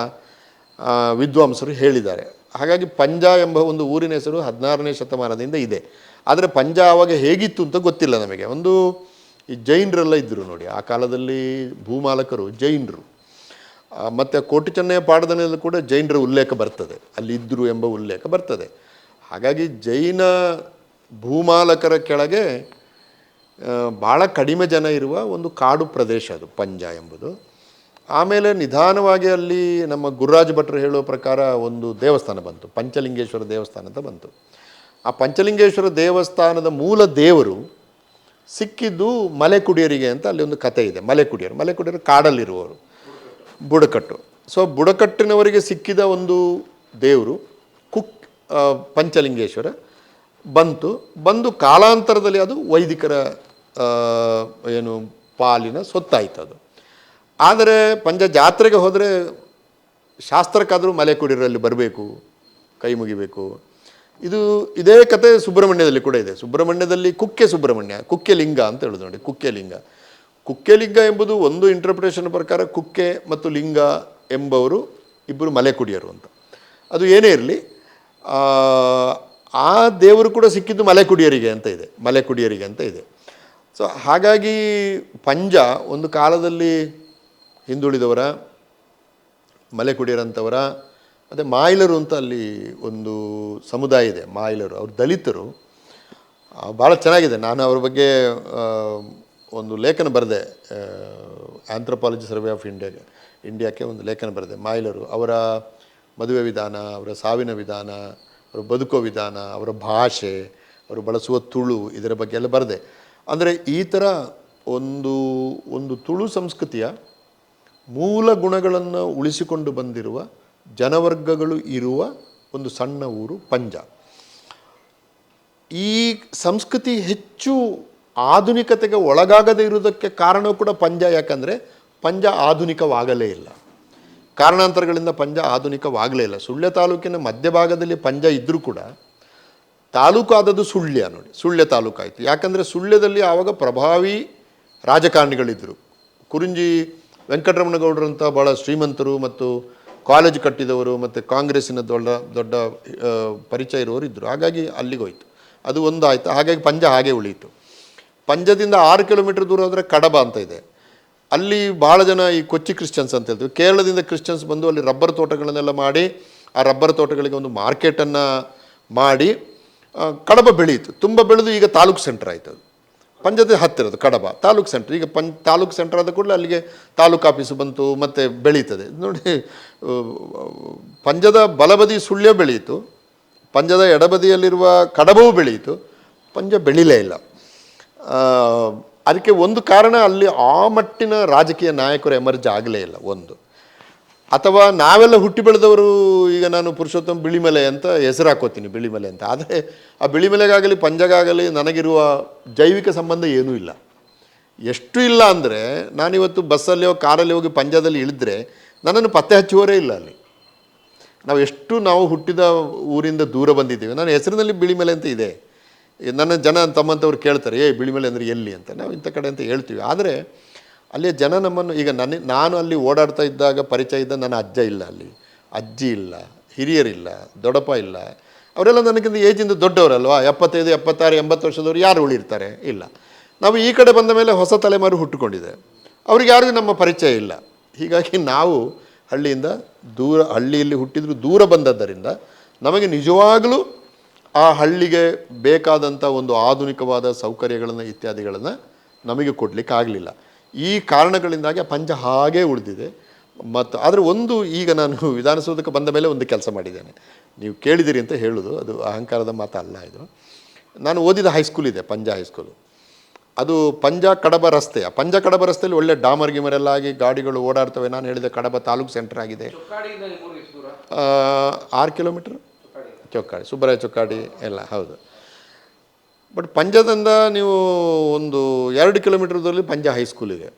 ವಿದ್ವಾಂಸರು ಹೇಳಿದ್ದಾರೆ. ಹಾಗಾಗಿ ಪಂಜ ಎಂಬ ಒಂದು ಊರಿನ ಹೆಸರು ಹದಿನಾರನೇ ಶತಮಾನದಿಂದ ಇದೆ. ಆದರೆ ಪಂಜ ಆವಾಗ ಹೇಗಿತ್ತು ಅಂತ ಗೊತ್ತಿಲ್ಲ ನಮಗೆ. ಒಂದು ಈ ಜೈನರೆಲ್ಲ ಇದ್ದರು ನೋಡಿ, ಆ ಕಾಲದಲ್ಲಿ ಭೂಮಾಲಕರು ಜೈನರು. ಮತ್ತು ಕೋಟಿ ಚೆನ್ನಯ್ಯ ಪಾಡದನಲ್ಲಿ ಕೂಡ ಜೈನರ ಉಲ್ಲೇಖ ಬರ್ತದೆ. ಅಲ್ಲಿ ಇದ್ದರು ಎಂಬ ಉಲ್ಲೇಖ ಬರ್ತದೆ. ಹಾಗಾಗಿ ಜೈನ ಭೂಮಾಲಕರ ಕೆಳಗೆ ಭಾಳ ಕಡಿಮೆ ಜನ ಇರುವ ಒಂದು ಕಾಡು ಪ್ರದೇಶ ಅದು, ಪಂಜ ಎಂಬುದು. ಆಮೇಲೆ ನಿಧಾನವಾಗಿ ಅಲ್ಲಿ ನಮ್ಮ ಗುರುರಾಜ ಭಟ್ರು ಹೇಳೋ ಪ್ರಕಾರ ಒಂದು ದೇವಸ್ಥಾನ ಬಂತು, ಪಂಚಲಿಂಗೇಶ್ವರ ದೇವಸ್ಥಾನ ಅಂತ ಬಂತು. ಆ ಪಂಚಲಿಂಗೇಶ್ವರ ದೇವಸ್ಥಾನದ ಮೂಲ ದೇವರು ಸಿಕ್ಕಿದ್ದು ಮಲೆ ಕುಡಿಯರಿಗೆ ಅಂತ ಅಲ್ಲಿ ಒಂದು ಕತೆ ಇದೆ ಮಲೆ ಕುಡಿಯರು ಮಲೆ ಕುಡಿಯರು ಕಾಡಲ್ಲಿರುವವರು, ಬುಡಕಟ್ಟು. ಸೊ ಬುಡಕಟ್ಟಿನವರಿಗೆ ಸಿಕ್ಕಿದ ಒಂದು ದೇವರು ಪಂಚಲಿಂಗೇಶ್ವರ ಬಂತು. ಬಂದು ಕಾಲಾಂತರದಲ್ಲಿ ಅದು ವೈದಿಕರ ಏನು ಪಾಲಿನ ಸೊತ್ತಾಯಿತು ಅದು. ಆದರೆ ಪಂಚ ಜಾತ್ರೆಗೆ ಹೋದರೆ ಶಾಸ್ತ್ರಕ್ಕಾದರೂ ಮಲೆ ಕುಡಿರಲ್ಲಿ ಬರಬೇಕು, ಕೈ ಮುಗಿಬೇಕು. ಇದು ಇದೇ ಕತೆ ಸುಬ್ರಹ್ಮಣ್ಯದಲ್ಲಿ ಕೂಡ ಇದೆ. ಸುಬ್ರಹ್ಮಣ್ಯದಲ್ಲಿ ಕುಕ್ಕೆ ಸುಬ್ರಹ್ಮಣ್ಯ, ಕುಕ್ಕೆ ಲಿಂಗ ಅಂತ ಹೇಳೋದು ನೋಡಿ, ಕುಕ್ಕೆ ಲಿಂಗ. ಕುಕ್ಕೆ ಲಿಂಗ ಎಂಬುದು ಒಂದು ಇಂಟರ್ಪ್ರಿಟೇಷನ್ ಪ್ರಕಾರ ಕುಕ್ಕೆ ಮತ್ತು ಲಿಂಗ ಎಂಬವರು ಇಬ್ಬರು ಮಲೆ ಕುಡಿಯರು ಅಂತ. ಅದು ಏನೇ ಇರಲಿ ಆ ದೇವರು ಕೂಡ ಸಿಕ್ಕಿದ್ದು ಮಲೆ ಕುಡಿಯರಿಗೆ ಅಂತ ಇದೆ ಮಲೆ ಕುಡಿಯರಿಗೆ ಅಂತ ಇದೆ. ಸೊ ಹಾಗಾಗಿ ಪಂಜ ಒಂದು ಕಾಲದಲ್ಲಿ ಹಿಂದುಳಿದವರ ಮಲೆ ಕುಡಿಯರಂಥವರ ಮತ್ತು ಮಾಯಿಲರು ಅಂತ ಅಲ್ಲಿ ಒಂದು ಸಮುದಾಯ ಇದೆ, ಮಾಯಿಲರು, ಅವರು ದಲಿತರು. ಭಾಳ ಚೆನ್ನಾಗಿದೆ. ನಾನು ಅವ್ರ ಬಗ್ಗೆ ಒಂದು ಲೇಖನ ಬರೆದೆ ಆಂಥ್ರೋಪಾಲಜಿ ಸರ್ವೆ ಆಫ್ ಇಂಡಿಯಾಗೆ ಇಂಡಿಯಾಕ್ಕೆ ಒಂದು ಲೇಖನ ಬರೆದೆ, ಮಾಯಿಲರು. ಅವರ ಮದುವೆ ವಿಧಾನ, ಅವರ ಸಾವಿನ ವಿಧಾನ, ಅವರ ಬದುಕೋ ವಿಧಾನ, ಅವರ ಭಾಷೆ, ಅವರು ಬಳಸುವ ತುಳು ಇದರ ಬಗ್ಗೆ ಎಲ್ಲ ಬರದೆ. ಅಂದರೆ ಈ ಥರ ಒಂದು ಒಂದು ತುಳು ಸಂಸ್ಕೃತಿಯ ಮೂಲ ಗುಣಗಳನ್ನು ಉಳಿಸಿಕೊಂಡು ಬಂದಿರುವ ಜನವರ್ಗಗಳು ಇರುವ ಒಂದು ಸಣ್ಣ ಊರು ಪಂಜ. ಈ ಸಂಸ್ಕೃತಿ ಹೆಚ್ಚು ಆಧುನಿಕತೆಗೆ ಒಳಗಾಗದೇ ಇರುವುದಕ್ಕೆ ಕಾರಣ ಕೂಡ ಪಂಜ. ಯಾಕಂದರೆ ಪಂಜ ಆಧುನಿಕವಾಗಲೇ ಇಲ್ಲ. ಕಾರಣಾಂತರಗಳಿಂದ ಪಂಜ ಆಧುನಿಕವಾಗಲೇ ಇಲ್ಲ. ಸುಳ್ಯ ತಾಲೂಕಿನ ಮಧ್ಯಭಾಗದಲ್ಲಿ ಪಂಜ ಇದ್ದರೂ ಕೂಡ ತಾಲೂಕು ಆದದ್ದು ಸುಳ್ಯ ನೋಡಿ, ಸುಳ್ಯ ತಾಲೂಕಾಯಿತು. ಯಾಕಂದರೆ ಸುಳ್ಯದಲ್ಲಿ ಆವಾಗ ಪ್ರಭಾವಿ ರಾಜಕಾರಣಿಗಳಿದ್ದರು ಕುರಿಂಜಿ ವೆಂಕಟರಮಣಗೌಡರಂಥ ಭಾಳ ಶ್ರೀಮಂತರು ಮತ್ತು ಕಾಲೇಜ್ ಕಟ್ಟಿದವರು ಮತ್ತು ಕಾಂಗ್ರೆಸ್ಸಿನ ದೊಡ್ಡ ದೊಡ್ಡ ಪರಿಚಯ ಇರೋರು ಇದ್ದರು ಹಾಗಾಗಿ ಅಲ್ಲಿಗೆ ಹೋಯಿತು. ಅದು ಒಂದು ಆಯಿತು ಹಾಗಾಗಿ ಪಂಜ ಹಾಗೆ ಉಳಿಯಿತು. ಪಂಜದಿಂದ ಆರು ಕಿಲೋಮೀಟರ್ ದೂರ ಹೋದರೆ ಕಡಬ ಅಂತ ಇದೆ. ಅಲ್ಲಿ ಭಾಳ ಜನ ಈ ಕೊಚ್ಚಿ ಕ್ರಿಶ್ಚಿಯನ್ಸ್ ಅಂತ ಹೇಳ್ತೀವಿ ಕೇರಳದಿಂದ ಕ್ರಿಶ್ಚಿಯನ್ಸ್ ಬಂದು ಅಲ್ಲಿ ರಬ್ಬರ್ ತೋಟಗಳನ್ನೆಲ್ಲ ಮಾಡಿ, ಆ ರಬ್ಬರ್ ತೋಟಗಳಿಗೆ ಒಂದು ಮಾರ್ಕೆಟನ್ನು ಮಾಡಿ ಕಡಬ ಬೆಳೆಯಿತು. ತುಂಬ ಬೆಳೆದು ಈಗ ತಾಲೂಕು ಸೆಂಟರ್ ಆಯಿತು ಅದು. ಪಂಜದ ಹತ್ತಿರದು ಕಡಬ. ತಾಲೂಕು ಸೆಂಟ್ರ್ ಈಗ ಪಂಚ್ ತಾಲೂಕು ಸೆಂಟರ್ ಆದ ಕೂಡಲೇ ಅಲ್ಲಿಗೆ ತಾಲೂಕು ಆಫೀಸು ಬಂತು, ಮತ್ತು ಬೆಳೀತದೆ. ನೋಡಿ ಪಂಜದ ಬಲಬದಿ ಸುಳ್ಯ ಬೆಳೆಯಿತು ಪಂಜದ ಎಡಬದಿಯಲ್ಲಿರುವ ಕಡಬವೂ ಬೆಳೆಯಿತು ಪಂಜ ಬೆಳಿಲೇ ಇಲ್ಲ. ಅದಕ್ಕೆ ಒಂದು ಕಾರಣ ಅಲ್ಲಿ ಆ ಮಟ್ಟಿನ ರಾಜಕೀಯ ನಾಯಕರು ಎಮರ್ಜ್ ಆಗಲೇ ಇಲ್ಲ, ಒಂದು. ಅಥವಾ ನಾವೆಲ್ಲ ಹುಟ್ಟಿ ಬೆಳೆದವರು, ಈಗ ನಾನು ಪುರುಷೋತ್ತಮ ಬಿಳಿಮಲೆ ಅಂತ ಹೆಸರು ಹಾಕೋತೀನಿ, ಬಿಳಿಮಲೆ ಅಂತ. ಆದರೆ ಆ ಬಿಳಿಮಲೆಗಾಗಲಿ, ಪಂಜಗಾಗಲಿ ನನಗಿರುವ ಜೈವಿಕ ಸಂಬಂಧ ಏನೂ ಇಲ್ಲ. ಎಷ್ಟು ಇಲ್ಲ ಅಂದರೆ, ನಾನಿವತ್ತು ಬಸ್ಸಲ್ಲಿ ಹೋಗಿ ಕಾರಲ್ಲಿ ಹೋಗಿ ಪಂಜಾದಲ್ಲಿ ಇಳಿದ್ರೆ ನನ್ನನ್ನು ಪತ್ತೆ ಹಚ್ಚುವವರೇ ಇಲ್ಲ ಅಲ್ಲಿ. ನಾವು ಎಷ್ಟು ನಾವು ಹುಟ್ಟಿದ ಊರಿಂದ ದೂರ ಬಂದಿದ್ದೀವಿ. ನನ್ನ ಹೆಸರಿನಲ್ಲಿ ಬಿಳಿಮಲೆ ಅಂತ ಇದೆ. ನನ್ನ ಜನ ತಮ್ಮಂಥವ್ರು ಕೇಳ್ತಾರೆ ಏ ಬಿಳಿಮಲೆ ಅಂದರೆ ಎಲ್ಲಿ? ಅಂತ. ನಾವು ಇಂಥ ಕಡೆ ಅಂತ ಹೇಳ್ತೀವಿ. ಆದರೆ ಅಲ್ಲಿ ಜನ ನಮ್ಮನ್ನು, ಈಗ ನನ್ನ, ನಾನು ಅಲ್ಲಿ ಓಡಾಡ್ತಾ ಇದ್ದಾಗ ಪರಿಚಯ ಇದ್ದ ನನ್ನ ಅಜ್ಜ ಇಲ್ಲ ಅಲ್ಲಿ. ಅಜ್ಜಿ ಇಲ್ಲ, ಹಿರಿಯರಿಲ್ಲ, ದೊಡ್ಡಪ್ಪ ಇಲ್ಲ. ಅವರೆಲ್ಲ ನನಗಿಂತ ಏಜಿಂದ ದೊಡ್ಡವರಲ್ವಾ? ಎಪ್ಪತ್ತೈದು, ಎಪ್ಪತ್ತಾರು, ಎಂಬತ್ತು ವರ್ಷದವರು ಯಾರು ಉಳಿರ್ತಾರೆ? ಇಲ್ಲ. ನಾವು ಈ ಕಡೆ ಬಂದ ಮೇಲೆ ಹೊಸ ತಲೆಮಾರು ಹುಟ್ಟುಕೊಂಡಿದೆ. ಅವ್ರಿಗೆ ಯಾರಿಗೂ ನಮ್ಮ ಪರಿಚಯ ಇಲ್ಲ. ಹೀಗಾಗಿ ನಾವು ಹಳ್ಳಿಯಿಂದ ದೂರ, ಹಳ್ಳಿಯಲ್ಲಿ ಹುಟ್ಟಿದ್ರು ದೂರ ಬಂದದ್ದರಿಂದ ನಮಗೆ ನಿಜವಾಗಲೂ ಆ ಹಳ್ಳಿಗೆ ಬೇಕಾದಂಥ ಒಂದು ಆಧುನಿಕವಾದ ಸೌಕರ್ಯಗಳನ್ನು ಇತ್ಯಾದಿಗಳನ್ನು ನಮಗೆ ಕೊಡಲಿಕ್ಕೆ ಆಗಲಿಲ್ಲ. ಈ ಕಾರಣಗಳಿಂದಾಗಿ ಆ ಪಂಚ ಹಾಗೇ ಉಳಿದಿದೆ. ಮತ್ತು ಆದರೆ ಒಂದು ಈಗ ನಾನು ವಿಧಾನಸೌಧಕ್ಕೆ ಬಂದ ಮೇಲೆ ಒಂದು ಕೆಲಸ ಮಾಡಿದ್ದೇನೆ. ನೀವು ಕೇಳಿದಿರಿ ಅಂತ ಹೇಳೋದು ಅದು ಅಹಂಕಾರದ ಮಾತಲ್ಲ ಇದು. ನಾನು ಓದಿದ ಹೈಸ್ಕೂಲ್ ಇದೆ ಪಂಜ ಹೈಸ್ಕೂಲು ಅದು ಪಂಜ ಕಡಬ ರಸ್ತೆ ಆ ಪಂಜ ಕಡಬ ರಸ್ತೆಯಲ್ಲಿ ಒಳ್ಳೆ ಡಾಮರ್ ಗಿಮರೆಲ್ಲ ಆಗಿ ಗಾಡಿಗಳು ಓಡಾಡ್ತವೆ. ನಾನು ಹೇಳಿದ ಕಡಬ ತಾಲೂಕು ಸೆಂಟರ್ ಆಗಿದೆ. ಆರು ಕಿಲೋಮೀಟ್ರ್. ಚೊಕ್ಕಾಡಿ ಸುಬ್ಬರಾಯ ಚೌಕಾಡಿ ಎಲ್ಲ, ಹೌದು. ಬಟ್ ಪಂಜದಿಂದ ನೀವು ಒಂದು ಎರಡು ಕಿಲೋಮೀಟರ್ ದೂರದಲ್ಲಿ ಪಂಜ ಹೈಸ್ಕೂಲ್ ಇದೆ.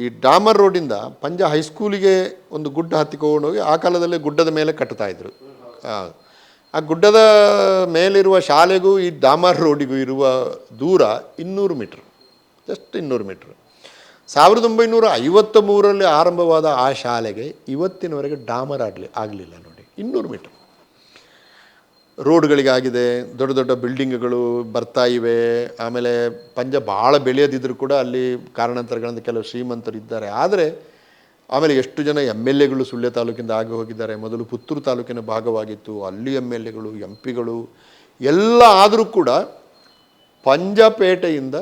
ಈ ಡಾಮರ್ ರೋಡಿಂದ ಪಂಜ ಹೈಸ್ಕೂಲಿಗೆ ಒಂದು ಗುಡ್ಡ ಹತ್ತಿಕೊಂಡು ಹೋಗಿ ಆ ಕಾಲದಲ್ಲಿ ಗುಡ್ಡದ ಮೇಲೆ ಕಟ್ತಾ ಇದ್ರು. ಆ ಗುಡ್ಡದ ಮೇಲಿರುವ ಶಾಲೆಗೂ ಈ ಡಾಮರ್ ರೋಡಿಗೂ ಇರುವ ದೂರ ಇನ್ನೂರು ಮೀಟ್ರ್ ಜಸ್ಟ್ ಇನ್ನೂರು ಮೀಟ್ರ್ ಸಾವಿರದ ಒಂಬೈನೂರ ಐವತ್ತ ಮೂರರಲ್ಲಿ ಆರಂಭವಾದ ಆ ಶಾಲೆಗೆ ಇವತ್ತಿನವರೆಗೆ ಡಾಮರ್ ಆಗಲಿ, ಆಗಲಿಲ್ಲ ನೋಡಿ, ಇನ್ನೂರು ಮೀಟ್ರ್ ರೋಡ್ಗಳಿಗಾಗಿದೆ, ದೊಡ್ಡ ದೊಡ್ಡ ಬಿಲ್ಡಿಂಗ್ಗಳು ಬರ್ತಾ ಇವೆ, ಆಮೇಲೆ ಪಂಜ ಭಾಳ ಬೆಳೆಯದಿದ್ದರೂ ಕೂಡ ಅಲ್ಲಿ ಕಾರಣಾಂತರಗಳಿಂದ ಕೆಲವು ಶ್ರೀಮಂತರು ಇದ್ದಾರೆ. ಆದರೆ, ಆಮೇಲೆ ಎಷ್ಟು ಜನ ಎಂ ಎಲ್ ಎಗಳು ಸುಳ್ಯ ತಾಲೂಕಿಂದ ಆಗಿ ಹೋಗಿದ್ದಾರೆ, ಮೊದಲು ಪುತ್ತೂರು ತಾಲೂಕಿನ ಭಾಗವಾಗಿತ್ತು, ಅಲ್ಲಿ ಎಂ ಎಲ್ ಎಗಳು, ಎಂ ಪಿಗಳು, ಎಲ್ಲ ಆದರೂ ಕೂಡ ಪಂಜಪೇಟೆಯಿಂದ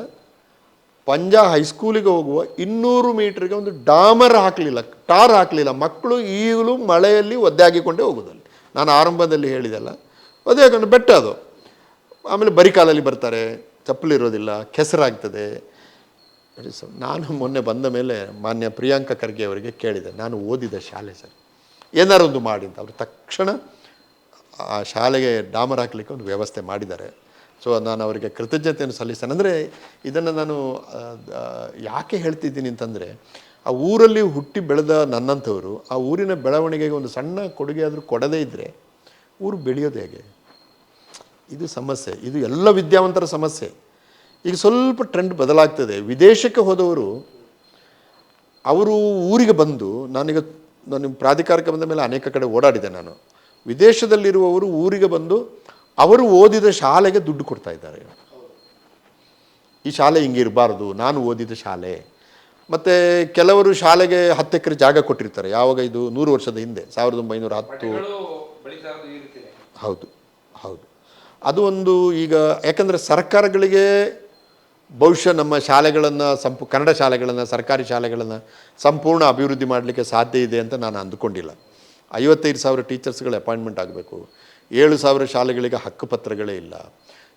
ಪಂಜಾ ಹೈಸ್ಕೂಲಿಗೆ ಹೋಗುವ ಇನ್ನೂರು ಮೀಟ್ರಿಗೆ ಒಂದು ಡಾಮರ್ ಹಾಕಲಿಲ್ಲ, ಟಾರ್ ಹಾಕಲಿಲ್ಲ. ಮಕ್ಕಳು ಈಗಲೂ ಮಳೆಯಲ್ಲಿ ಒದ್ದೆ ಹಾಕಿಕೊಂಡೇ ಹೋಗೋದಲ್ಲಿ ನಾನು ಆರಂಭದಲ್ಲಿ ಹೇಳಿದೆಲ್ಲ ಒದ್ದೆ ಯಾಕಂದ್ರೆ ಬೆಟ್ಟ ಅದು. ಆಮೇಲೆ ಬರಿ ಕಾಲಲ್ಲಿ ಬರ್ತಾರೆ ಚಪ್ಪಲಿ ಇರೋದಿಲ್ಲ ಕೆಸರಾಗ್ತದೆ ಸರ್ ನಾನು ಮೊನ್ನೆ ಬಂದ ಮೇಲೆ ಮಾನ್ಯ ಪ್ರಿಯಾಂಕ ಖರ್ಗೆ ಅವರಿಗೆ ಕೇಳಿದೆ. ನಾನು ಓದಿದ ಶಾಲೆ ಸರ್. ಏನಾರು ಒಂದು ಮಾಡಿ ಅಂತ. ಅವರು ತಕ್ಷಣ ಆ ಶಾಲೆಗೆ ಡಾಮರ್ ಹಾಕಲಿಕ್ಕೆ ಒಂದು ವ್ಯವಸ್ಥೆ ಮಾಡಿದ್ದಾರೆ. ಸೊ ನಾನು ಅವರಿಗೆ ಕೃತಜ್ಞತೆಯನ್ನು ಸಲ್ಲಿಸ್ತೇನೆ. ಅಂದರೆ ಇದನ್ನು ನಾನು ಯಾಕೆ ಹೇಳ್ತಿದ್ದೀನಿ ಅಂತಂದರೆ, ಆ ಊರಲ್ಲಿ ಹುಟ್ಟಿ ಬೆಳೆದ ನನ್ನಂಥವರು, ಆ ಊರಿನ ಬೆಳವಣಿಗೆಗೆ ಒಂದು ಸಣ್ಣ ಕೊಡುಗೆ ಆದರೂ ಕೊಡದೇ ಇದ್ದರೆ ಊರು ಬೆಳೆಯೋದು ಹೇಗೆ? ಇದು ಸಮಸ್ಯೆ. ಇದು ಎಲ್ಲ ವಿದ್ಯಾವಂತರ ಸಮಸ್ಯೆ. ಈಗ ಸ್ವಲ್ಪ ಟ್ರೆಂಡ್ ಬದಲಾಗ್ತದೆ. ವಿದೇಶಕ್ಕೆ ಹೋದವರು ಅವರು ಊರಿಗೆ ಬಂದು, ನಾನೀಗ ನಾನು ನಿಮ್ಮ ಪ್ರಾಧಿಕಾರಕ್ಕೆ ಬಂದ ಮೇಲೆ ಅನೇಕ ಕಡೆ ಓಡಾಡಿದೆ ನಾನು. ವಿದೇಶದಲ್ಲಿರುವವರು ಊರಿಗೆ ಬಂದು, ಅವರು ಓದಿದ ಶಾಲೆಗೆ ದುಡ್ಡು ಕೊಡ್ತಾ ಇದ್ದಾರೆ. ಈ ಶಾಲೆ ಹಿಂಗೆ ಇರಬಾರ್ದು, ನಾನು ಓದಿದ ಶಾಲೆ. ಮತ್ತು ಕೆಲವರು ಶಾಲೆಗೆ ಹತ್ತು ಎಕರೆ ಜಾಗ ಕೊಟ್ಟಿರ್ತಾರೆ. ಯಾವಾಗ ಇದು ನೂರು ವರ್ಷದ ಹಿಂದೆ, ಸಾವಿರದ ಒಂಬೈನೂರ ಹತ್ತು ಹೌದು ಹೌದು. ಅದು ಒಂದು ಈಗ, ಯಾಕಂದರೆ ಸರ್ಕಾರಗಳಿಗೆ ಬಹುಶಃ ನಮ್ಮ ಶಾಲೆಗಳನ್ನು ಸಂಪು, ಕನ್ನಡ ಶಾಲೆಗಳನ್ನು, ಸರ್ಕಾರಿ ಶಾಲೆಗಳನ್ನು ಸಂಪೂರ್ಣ ಅಭಿವೃದ್ಧಿ ಮಾಡಲಿಕ್ಕೆ ಸಾಧ್ಯ ಇದೆ ಅಂತ ನಾನು ಅಂದುಕೊಂಡಿಲ್ಲ. ಐವತ್ತೈದು ಸಾವಿರ ಟೀಚರ್ಸ್ಗಳು ಅಪಾಯಿಂಟ್ಮೆಂಟ್ ಆಗಬೇಕು. ಏಳು ಸಾವಿರ ಶಾಲೆಗಳಿಗೆ ಹಕ್ಕುಪತ್ರಗಳೇ ಇಲ್ಲ.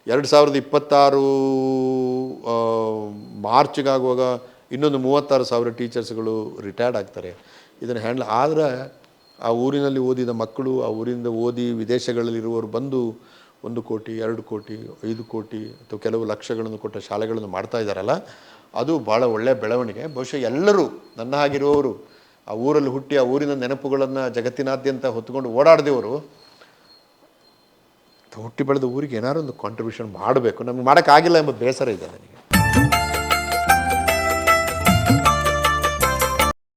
ಎರಡು ಸಾವಿರದ ಇಪ್ಪತ್ತಾರು ಮಾರ್ಚ್ಗಾಗುವಾಗ ಇನ್ನೊಂದು ಮೂವತ್ತಾರು ಸಾವಿರ ಟೀಚರ್ಸ್ಗಳು ರಿಟೈರ್ಡ್ ಆಗ್ತಾರೆ. ಇದನ್ನು ಹ್ಯಾಂಡಲ್, ಆದರೆ ಆ ಊರಿನಲ್ಲಿ ಓದಿದ ಮಕ್ಕಳು, ಆ ಊರಿಂದ ಓದಿ ವಿದೇಶಗಳಲ್ಲಿರುವವರು ಬಂದು ಒಂದು ಕೋಟಿ, ಎರಡು ಕೋಟಿ, ಐದು ಕೋಟಿ ಅಥವಾ ಕೆಲವು ಲಕ್ಷಗಳನ್ನು ಕೊಟ್ಟ ಶಾಲೆಗಳನ್ನು ಮಾಡ್ತಾ ಇದ್ದಾರಲ್ಲ, ಅದು ಭಾಳ ಒಳ್ಳೆಯ ಬೆಳವಣಿಗೆ. ಬಹುಶಃ ಎಲ್ಲರೂ ನನ್ನ ಹಾಗಿರುವವರು ಆ ಊರಲ್ಲಿ ಹುಟ್ಟಿ ಆ ಊರಿನ ನೆನಪುಗಳನ್ನು ಜಗತ್ತಿನಾದ್ಯಂತ ಹೊತ್ತುಕೊಂಡು ಓಡಾಡ್ದೇವರು ಹುಟ್ಟಿ ಬೆಳೆದ ಊರಿಗೆ ಏನಾದ್ರು ಒಂದು ಕಾಂಟ್ರಿಬ್ಯೂಷನ್ ಮಾಡಬೇಕು. ನಮ್ಗೆ ಮಾಡೋಕ್ಕಾಗಿಲ್ಲ ಎಂಬ ಬೇಸರ ಇದೆ ನನಗೆ.